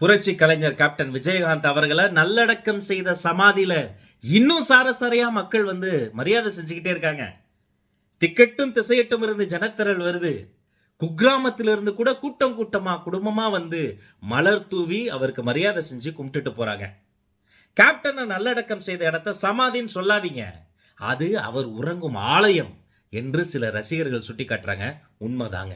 புரட்சி கலைஞர் கேப்டன் விஜயகாந்த் அவர்களை நல்லடக்கம் செய்த சமாதியில் இன்னும் சாரசாரையாக மக்கள் வந்து மரியாதை செஞ்சுக்கிட்டே இருக்காங்க. திக்கட்டும் திசையட்டும் இருந்து ஜனத்திரள் வருது. குக்கிராமத்திலிருந்து கூட கூட்டம் கூட்டமாக குடும்பமாக வந்து மலர் தூவி அவருக்கு மரியாதை செஞ்சு கும்பிட்டுட்டு போகிறாங்க கேப்டனை நல்லடக்கம் செய்த இடத்த சமாதின்னு சொல்லாதீங்க. அது அவர் உறங்கும் ஆலயம் என்று சில ரசிகர்கள் சுட்டி காட்டுறாங்க உண்மைதாங்க.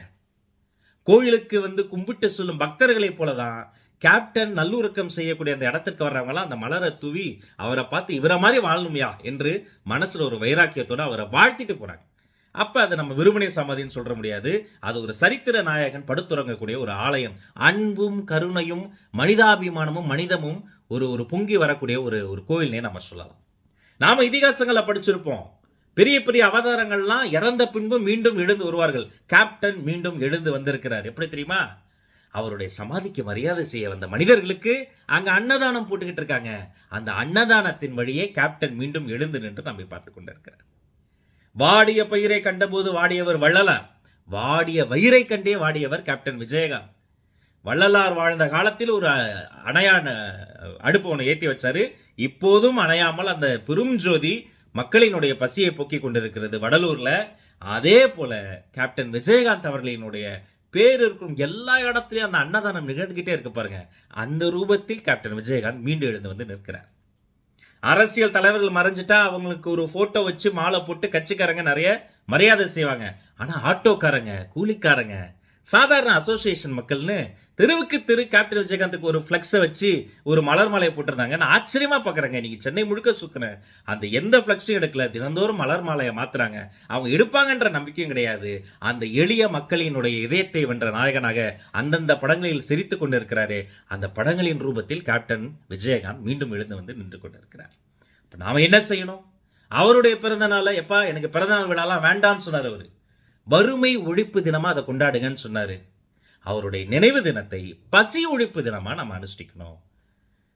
கோயிலுக்கு வந்து கும்பிட்டு சொல்லும் பக்தர்களைப் போல தான் கேப்டன் நல்லுறக்கம் செய்யக்கூடிய அந்த இடத்திற்கு வர்றவங்களாம் அந்த மலரை தூவி அவரை பார்த்து இவரை மாதிரி வாழணுமையா என்று மனசில் ஒரு வைராக்கியத்தோட அவரை வாழ்த்திட்டு போகிறாங்க அப்போ அதை நம்ம விருமணி சமாதின்னு சொல்ற முடியாது. அது ஒரு சரித்திர நாயகன் படுத்துறங்கக்கூடிய ஒரு ஆலயம். அன்பும் கருணையும் மனிதாபிமானமும் மனிதமும் ஒரு ஒரு பொங்கி வரக்கூடிய ஒரு ஒரு கோயில்னே நம்ம சொல்லலாம். நாம் இதிகாசங்களை படிச்சிருப்போம். பெரிய பெரிய அவதாரங்கள்லாம் இறந்த பின்பு மீண்டும் எழுந்து வருவார்கள். கேப்டன் மீண்டும் எழுந்து வந்திருக்கிறார். எப்படி தெரியுமா? அவருடைய சமாதிக்கு மரியாதை செய்ய வந்த மனிதர்களுக்கு அங்க அன்னதானம் போட்டுக்கிட்டு இருக்காங்க. அந்த அன்னதானத்தின் வழியே கேப்டன் மீண்டும் எழுந்து நின்று நம்மை பார்த்து கொண்டிருக்கிறார். வாடிய பயிரை கண்டபோது வாடியவர் வள்ளலார் வாடிய வயிறை கண்டே வாடியவர் கேப்டன் விஜயகாந்த் வள்ளலார் வாழ்ந்த காலத்தில் ஒரு அணையான அடுப்பு ஒன்று ஏற்றி வச்சாரு. இப்போதும் அணையாமல் அந்த பெரும் ஜோதி மக்களினுடைய பசியை போக்கிக் கொண்டிருக்கிறது வடலூரில். அதே போல கேப்டன் விஜயகாந்த் அவர்களினுடைய பேர் இருக்கும் எல்லா இடத்துலையும் அந்த அன்னதானம் நிகழ்ந்துக்கிட்டே இருக்க பாருங்க. அந்த ரூபத்தில் கேப்டன் விஜயகாந்த் மீண்டும் எழுந்து வந்து நிற்கிறார். அரசியல் தலைவர்கள் மறைஞ்சிட்டா அவங்களுக்கு ஒரு போட்டோ வச்சு மாலை போட்டு கட்சிக்காரங்க நிறைய மரியாதை செய்வாங்க. ஆனால் ஆட்டோக்காரங்க கூலிக்காரங்க சாதாரண அசோசியேஷன் மக்கள்னு தெருவுக்கு தெரு கேப்டன் விஜயகாந்துக்கு ஒரு ஃப்ளெக்ஸை வச்சு ஒரு மலர் மாலையை போட்டிருந்தாங்க. நான் ஆச்சரியமா பார்க்குறேங்க இன்றைக்கி சென்னை முழுக்க சுத்தினேன் அந்த எந்த ஃப்ளெக்ஸும் எடுக்கல. தினந்தோறும் மலர் மாலையை மாற்றுறாங்க அவங்க எடுப்பாங்கன்ற நம்பிக்கையும் கிடையாது. அந்த எளிய மக்களினுடைய இதயத்தை வென்ற நாயகனாக அந்தந்த படங்களில் சிரித்து கொண்டிருக்கிறாரே. அந்த படங்களின் ரூபத்தில் கேப்டன் விஜயகாந்த் மீண்டும் எழுந்து வந்து நின்று கொண்டிருக்கிறார். இப்போ நாம் என்ன செய்யணும்? அவருடைய பிறந்த நாளை எப்பா? எனக்கு பிறந்தநாள் விழாலாம் வேண்டாம்னு சொன்னார் அவர். வறுமை ஒழிப்பு தினமாக அதை கொண்டாடுங்கன்னு சொன்னார். அவருடைய நினைவு தினத்தை பசி ஒழிப்பு தினமாக நம்ம அனுஷ்டிக்கணும்.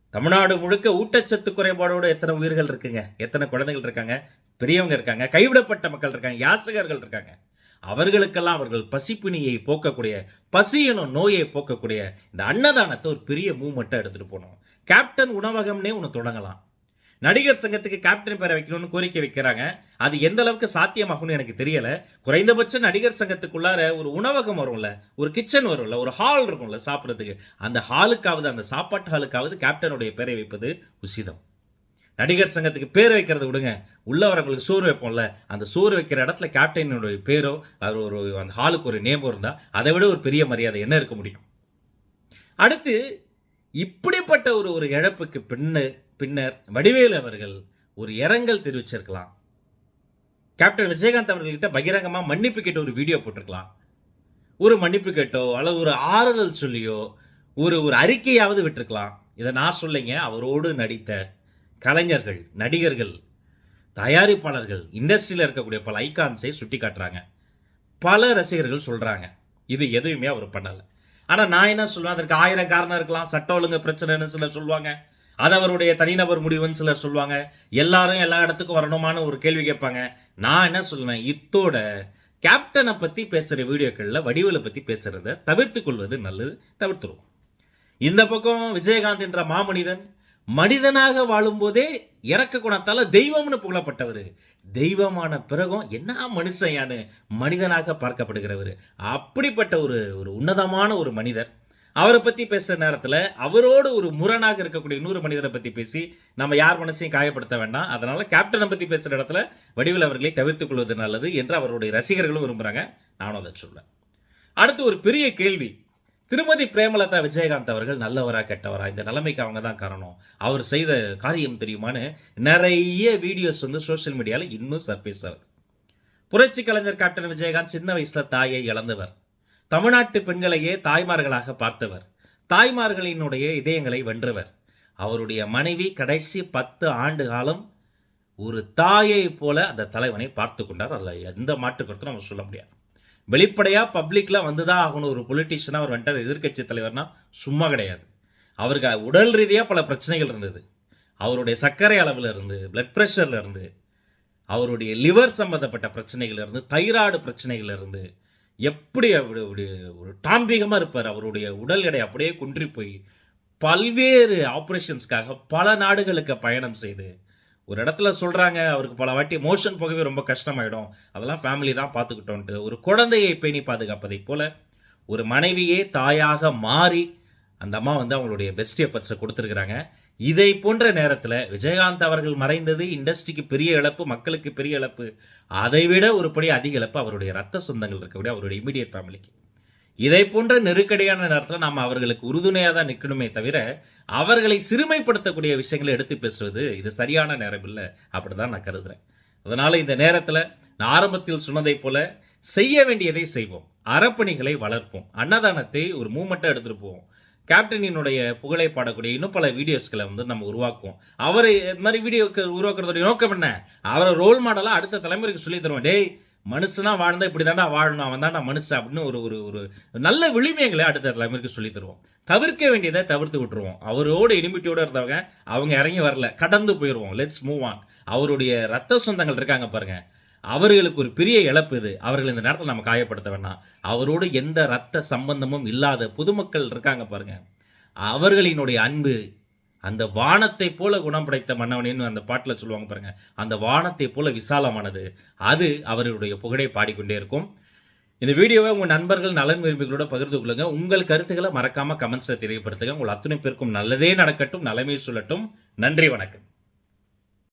தமிழ்நாடு முழுக்க ஊட்டச்சத்து குறைபாடோடு எத்தனை உயிர்கள் இருக்குங்க? எத்தனை குழந்தைகள் இருக்காங்க? பெரியவங்க இருக்காங்க கைவிடப்பட்ட மக்கள் இருக்காங்க யாசகர்கள் இருக்காங்க. அவர்களுக்கெல்லாம் அவர்கள் பசிப்பிணியை போக்கக்கூடிய பசி எனும் நோயை போக்கக்கூடிய இந்த அன்னதானத்தை ஒரு பெரிய மூமெண்ட்டாக எடுத்துகிட்டு போகணும். கேப்டன் உணவகம்னே ஒன்று தொடங்கலாம். நடிகர் சங்கத்துக்கு கேப்டன் பேரை வைக்கணும்னு கோரிக்கை வைக்கிறாங்க. அது எந்த அளவுக்கு சாத்தியமாகும்னு எனக்கு தெரியல. குறைந்தபட்ச நடிகர் சங்கத்துக்குள்ளார ஒரு உணவகம் வரும்ல ஒரு கிச்சன் வரும்ல ஒரு ஹால் இருக்கும்ல சாப்பிட்றதுக்கு. அந்த ஹாலுக்காவது அந்த சாப்பாட்டு ஹாலுக்காவது கேப்டனுடைய பேரை வைப்பது உசிதம். நடிகர் சங்கத்துக்கு பேர் வைக்கிறத விடுங்க. உள்ள வரவங்களுக்கு சோறு வைப்போம்ல. அந்த சோறு வைக்கிற இடத்துல கேப்டனுடைய பேரோ அது ஒரு அந்த ஹாலுக்கு ஒரு நேமோ இருந்தால் அதை விட ஒரு பெரிய மரியாதை என்ன இருக்க முடியும்? அடுத்து இப்படிப்பட்ட ஒரு ஒரு இழப்புக்கு பின்னு பின்னர் வடிவேலு அவர்கள் ஒரு இரங்கல் தெரிவிச்சிருக்கலாம். கேப்டன் விஜயகாந்த் அவர்கள்கிட்ட பகிரங்கமாக மன்னிப்பு கேட்ட ஒரு வீடியோ போட்டிருக்கலாம். ஒரு மன்னிப்பு கேட்டோ அல்லது ஒரு ஆறுதல் சொல்லியோ ஒரு ஒரு அறிக்கையாவது விட்டுருக்கலாம். இதை நான் சொல்லிங்க அவரோடு நடித்த கலைஞர்கள் நடிகர்கள் தயாரிப்பாளர்கள் இண்டஸ்ட்ரியில் இருக்கக்கூடிய பல ஐகான்ஸை சுட்டி காட்டுறாங்க. பல ரசிகர்கள் சொல்கிறாங்க இது எதுவுமே அவர் பண்ணலை. ஆனால் நான் என்ன சொல்லுவேன் அதற்கு ஆயிரம் காரணம் இருக்கலாம் சட்ட ஒழுங்கு பிரச்சனைன்னு சிலர் சொல்லுவாங்க. அது அவருடைய தனிநபர் முடிவுன்னு சிலர் சொல்லுவாங்க. எல்லாரும் எல்லா இடத்துக்கும் வரணுமான்னு ஒரு கேள்வி கேட்பாங்க. நான் என்ன சொல்லுவேன் இத்தோட கேப்டனை பற்றி பேசுகிற வீடியோக்களில் வடிவலை பற்றி பேசுகிறத தவிர்த்து கொள்வது நல்லது தவிர்த்துருவோம். இந்த பக்கம் விஜயகாந்த் என்ற மாமனிதன் மனிதனாக வாழும்போதே இறக்க குணத்தால் தெய்வம்னு புகழப்பட்டவர். தெய்வமான பிறகும் என்ன மனுஷையான்னு மனிதனாக பார்க்கப்படுகிறவர். அப்படிப்பட்ட ஒரு ஒரு உன்னதமான ஒரு மனிதர். அவரை பற்றி பேசுகிற நேரத்தில் அவரோடு ஒரு முரணாக இருக்கக்கூடிய இன்னொரு மனிதரை பற்றி பேசி நம்ம யார் மனசையும் காயப்படுத்த வேண்டாம். அதனால் கேப்டனை பற்றி பேசுகிற இடத்துல வடிவில் அவர்களை தவிர்த்துக் கொள்வது நல்லது என்று அவருடைய ரசிகர்களும் விரும்புகிறாங்க நானும் அதை சொல்றேன். அடுத்து ஒரு பெரிய கேள்வி. திருமதி பிரேமலதா விஜயகாந்த் அவர்கள் நல்லவரா கெட்டவரா? இந்த நிலைமைக்கு அவங்க தான் காரணம். அவர் செய்த காரியம் தெரியுமான்னு நிறைய வீடியோஸ் வந்து சோஷியல் மீடியாவில் இன்னும் சர்ஃபேஸ் ஆகுது புரட்சி கலைஞர் கேப்டன் விஜயகாந்த் சின்ன வயசில் தாயை இழந்தவர். தமிழ்நாட்டு பெண்களையே தாய்மார்களாக பார்த்தவர். தாய்மார்களினுடைய இதயங்களை வென்றவர். அவருடைய மனைவி கடைசி பத்து ஆண்டு காலம் ஒரு தாயை போல அந்த தலைவனை பார்த்து கொண்டார். அதில் எந்த மாற்று நம்ம சொல்ல முடியாது. வெளிப்படையாக பப்ளிக்கில் வந்து தான் ஆகணும் ஒரு பொலிட்டிஷியனாக அவர் வந்துட்டார். எதிர்கட்சி தலைவர்னால் சும்மா கிடையாது. அவருக்கு உடல் ரீதியாக பல பிரச்சனைகள் இருந்தது. அவருடைய சர்க்கரை அளவில் இருந்து பிளட் ப்ரெஷரில் இருந்து அவருடைய லிவர் சம்மந்தப்பட்ட பிரச்சனைகள் இருந்து தைராய்டு பிரச்சனைகள் இருந்து எப்படி அப்படி ஒரு தாம்பிகமாக இருப்பார்? அவருடைய உடல் எடை அப்படியே குன்றி போய் பல்வேறு ஆப்ரேஷன்ஸ்க்காக பல நாடுகளுக்கு பயணம் செய்து ஒரு இடத்துல சொல்கிறாங்க அவருக்கு பல வாட்டி மோஷன் போகவே ரொம்ப கஷ்டமாயிடும். அதெல்லாம் ஃபேமிலி தான் பார்த்துக்கிட்டோன்ட்டு ஒரு குழந்தையை பேணி பாதுகாப்பதைப் போல ஒரு மனைவியே தாயாக மாறி அந்த அம்மா வந்து அவங்களுடைய பெஸ்ட் எஃபர்ட்ஸை கொடுத்துருக்குறாங்க. இதை போன்ற நேரத்தில் விஜயகாந்த் அவர்கள் மறைந்தது இண்டஸ்ட்ரிக்கு பெரிய இழப்பு மக்களுக்கு பெரிய இழப்பு. அதை விட ஒரு படி அதிக இழப்பு அவருடைய ரத்த சொந்தங்கள் இருக்கக்கூடிய அவருடைய இமீடியட் ஃபேமிலிக்கு இதை போன்ற நெருக்கடியான நேரத்தில் நாம் அவர்களுக்கு உறுதுணையாக தான் நிற்கணுமே தவிர அவர்களை சிறுமைப்படுத்தக்கூடிய விஷயங்களை எடுத்து பேசுவது இது சரியான நேரம் இல்லை அப்படி தான் நான் கருதுகிறேன் அதனால் இந்த நேரத்தில் நான் ஆரம்பத்தில் சொன்னதைப் போல செய்ய வேண்டியதை செய்வோம். அறப்பணிகளை வளர்ப்போம். அன்னதானத்தை ஒரு மூமெண்ட்டாக எடுத்துகிட்டு போவோம். கேப்டனினுடைய புகழை பாடக்கூடிய இன்னும் பல வீடியோஸ்களை வந்து நம்ம உருவாக்குவோம். அவரை இந்த மாதிரி வீடியோக்கு உருவாக்குறதுடைய நோக்கம் என்ன? அவரை ரோல் மாடலாக அடுத்த தலைமுறைக்கு சொல்லி தருவோம். டேய் மனுஷனா வாழ்ந்தா இப்படி தாண்டா வாழணும் அவன் தாண்டா மனுஷன் அப்படின்னு ஒரு ஒரு ஒரு நல்ல விளிமையங்களை அடுத்த தலைமுறைக்கு சொல்லி தருவோம். தவிர்க்க வேண்டியதை தவிர்த்து விட்டுருவோம். அவரோட இனிமிட்டியோடு இருந்தவங்க அவங்க இறங்கி வரல. கடந்து போயிடுவோம் லெட்ஸ் மூவ் ஆன் அவருடைய ரத்த சொந்தங்கள் இருக்காங்க பாருங்கள் அவர்களுக்கு ஒரு பெரிய இழப்பு இது. அவர்கள் இந்த நேரத்தில் நம்ம காயப்படுத்த வேண்டாம் அவரோடு எந்த ரத்த சம்பந்தமும் இல்லாத பொதுமக்கள் இருக்காங்க பாருங்க. அவர்களினுடைய அன்பு அந்த வானத்தை போல குணம் படைத்த மன்னவனேன்னு அந்த பாட்டில் சொல்லுவாங்க பாருங்க. அந்த வானத்தை போல விசாலமானது. அது அவர்களுடைய புகழை பாடிக்கொண்டே இருக்கும். இந்த வீடியோவை உங்கள் நண்பர்கள் நலன் விரும்பிகளோட பகிர்ந்து கொள்ளுங்க. உங்கள் கருத்துக்களை மறக்காமல் கமெண்ட்ஸில் தெரியப்படுத்துங்க. உங்கள் அத்தனை பேருக்கும் நல்லதே நடக்கட்டும் நலமே சொல்லட்டும். நன்றி வணக்கம்.